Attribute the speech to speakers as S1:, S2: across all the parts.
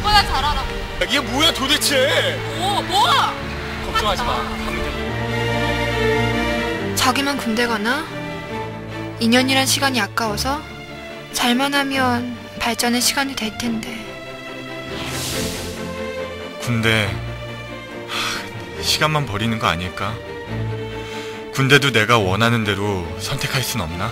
S1: 오빠 나 잘하라고.
S2: 이게 뭐야 도대체?
S1: 뭐, 뭐야?
S2: 걱정하지 마.
S3: 자기만 군대 가나? 2년이란 시간이 아까워서 잘만 하면 발전의 시간이 될 텐데.
S4: 군대 하, 시간만 버리는 거 아닐까? 군대도 내가 원하는 대로 선택할 순 없나?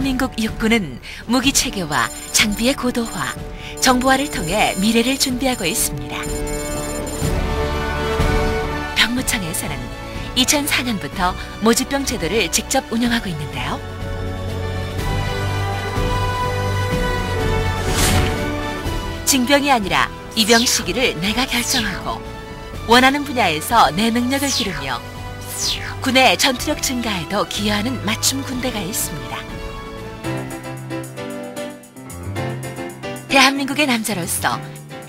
S5: 대한민국 육군은 무기 체계와 장비의 고도화, 정보화를 통해 미래를 준비하고 있습니다. 병무청에서는 2004년부터 모집병 제도를 직접 운영하고 있는데요. 징병이 아니라 입영 시기를 내가 결정하고 원하는 분야에서 내 능력을 기르며 군의 전투력 증가에도 기여하는 맞춤 군대가 있습니다. 대한민국의 남자로서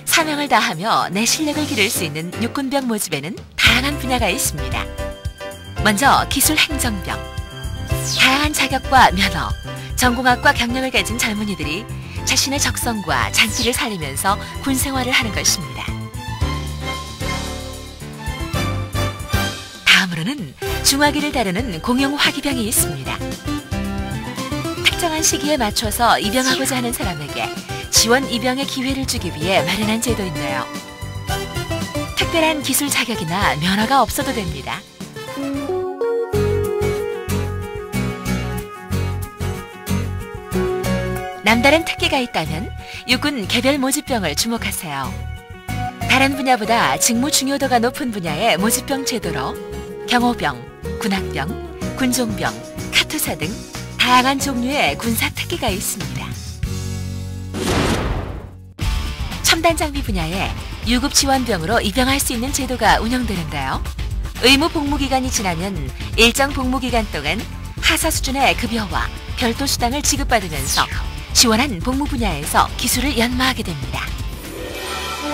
S5: 사명을 다하며 내 실력을 기를 수 있는 육군병 모집에는 다양한 분야가 있습니다. 먼저 기술 행정병. 다양한 자격과 면허, 전공학과 경력을 가진 젊은이들이 자신의 적성과 장기를 살리면서 군 생활을 하는 것입니다. 다음으로는 중화기를 다루는 공용 화기병이 있습니다. 특정한 시기에 맞춰서 입영하고자 하는 사람에게 지원 입영의 기회를 주기 위해 마련한 제도인데요. 특별한 기술 자격이나 면허가 없어도 됩니다. 남다른 특기가 있다면 육군 개별 모집병을 주목하세요. 다른 분야보다 직무 중요도가 높은 분야의 모집병 제도로 경호병, 군학병, 군종병, 카투사 등 다양한 종류의 군사 특기가 있습니다. 첨단 장비 분야에 유급 지원병으로 입영할 수 있는 제도가 운영되는데요. 의무 복무 기간이 지나면 일정 복무 기간 동안 하사 수준의 급여와 별도 수당을 지급받으면서 지원한 복무 분야에서 기술을 연마하게 됩니다.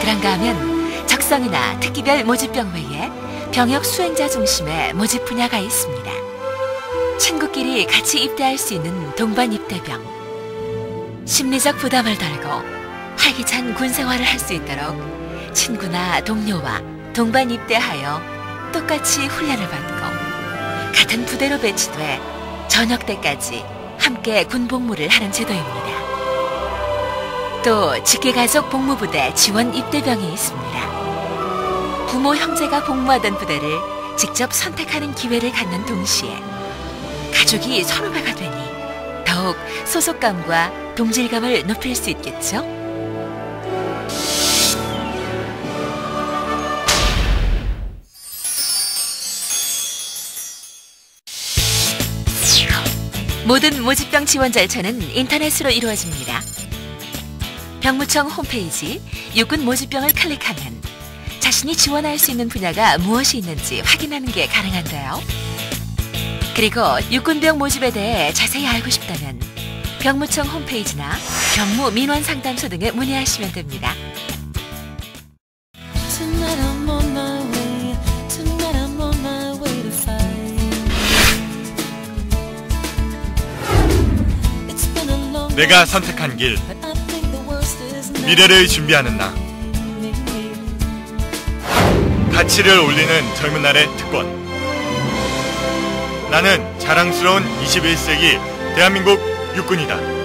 S5: 그런가 하면 적성이나 특기별 모집병 외에 병역 수행자 중심의 모집 분야가 있습니다. 친구끼리 같이 입대할 수 있는 동반 입대병. 심리적 부담을 덜고 활기찬 군 생활을 할 수 있도록 친구나 동료와 동반 입대하여 똑같이 훈련을 받고 같은 부대로 배치돼 저녁 때까지 함께 군 복무를 하는 제도입니다. 또 직계가족 복무부대 지원 입대병이 있습니다. 부모 형제가 복무하던 부대를 직접 선택하는 기회를 갖는 동시에 가족이 선후배가 되니 더욱 소속감과 동질감을 높일 수 있겠죠? 모든 모집병 지원 절차는 인터넷으로 이루어집니다. 병무청 홈페이지 육군 모집병을 클릭하면 자신이 지원할 수 있는 분야가 무엇이 있는지 확인하는 게 가능한데요. 그리고 육군병 모집에 대해 자세히 알고 싶다면 병무청 홈페이지나 병무 민원 상담소 등에 문의하시면 됩니다.
S4: 내가 선택한 길. 미래를 준비하는 나, 가치를 올리는 젊은 날의 특권. 나는 자랑스러운 21세기 대한민국 육군이다.